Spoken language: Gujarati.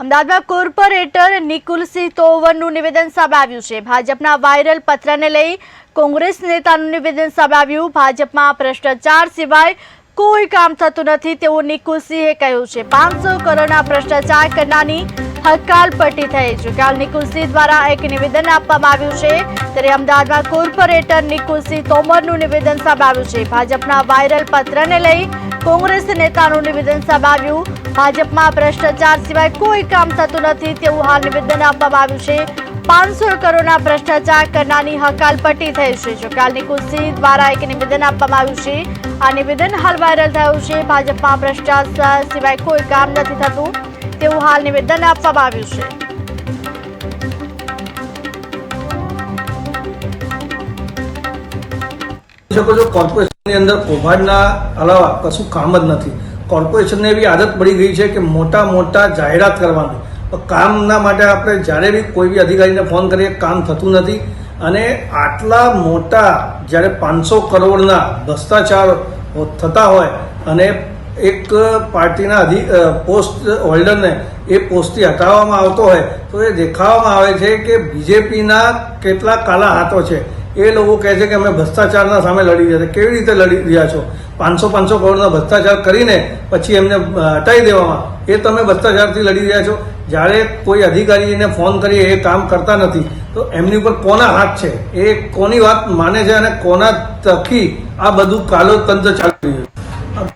અમદાવાદમાં કોર્પોરેટર નિકુલસિંહ તોવરનું નિવેદન સામે આવ્યું છે. ભાજપના વાયરલ પત્રને લઈ કોંગ્રેસ નેતાનું નિવેદન સામે આવ્યું ભાજપમાં ભ્રષ્ટાચાર સિવાય કોઈ કામ થતું નથી તેવું નિકુલસિંહે કહ્યું છે. પાંચસો કરોડના ભ્રષ્ટાચાર કરનારની હકાલપટ્ટી થઈ છે. કાલ નિકુલસિંહ દ્વારા એક નિવેદન આપવામાં આવ્યું છે. ત્યારે અમદાવાદમાં કોર્પોરેટર નિકુલસિંહ તોમરનું નિવેદન સામે આવ્યું છે. ભાજપના વાયરલ પત્રને લઈ કોંગ્રેસ નેતાનું નિવેદન સામે આવ્યું ભાજપમાં ભ્રષ્ટાચાર સિવાય કોઈ કામ થતું નથી તેવું હાલ નિવેદન આપવામાં આવ્યું છે. પાંચસો કરોડના ભ્રષ્ટાચાર કરનારની હકાલપટ્ટી થઈ છે. જો કાલ નિકુલસિંહ દ્વારા એક નિવેદન આપવામાં આવ્યું છે. આ નિવેદન હાલ વાયરલ થયું છે. ભાજપમાં ભ્રષ્ટાચાર સિવાય કોઈ કામ નથી થતું તેવું હાલ નિવેદન આપવામાં આવ્યું છે. શકો છો કોર્પોરેશનની અંદર કૌભાંડના અલાવા કશું કામ જ નથી. કોર્પોરેશનને એવી આદત પડી ગઈ છે કે મોટા મોટા જાહેરાત કરવાની. કામના માટે આપણે જ્યારે બી કોઈ બી અધિકારીને ફોન કરીએ, કામ થતું નથી. અને આટલા મોટા, જ્યારે પાંચસો કરોડના ભ્રષ્ટાચાર થતા હોય અને એક પાર્ટીના અધિ પોસ્ટ હોલ્ડરને એ પોસ્ટથી હટાવવામાં આવતો હોય, તો એ દેખાવામાં આવે છે કે બીજેપીના કેટલા કાલા હાથો છે. એ લોકો કહે છે કે અમે ભ્રષ્ટાચારના સામે લડી રહ્યા છે. કેવી રીતે લડી રહ્યા છો? પાંચસો પાંચસો કરોડના ભ્રષ્ટાચાર કરીને પછી એમને હટાવી દેવામાં. એ તમે ભ્રષ્ટાચારથી લડી રહ્યા છો. જ્યારે કોઈ અધિકારીને ફોન કરી, એ કામ કરતા નથી, તો એમની ઉપર કોના હાથ છે? એ કોની વાત માને છે અને કોના થકી આ બધું કાલો તંત્ર ચાલી રહ્યું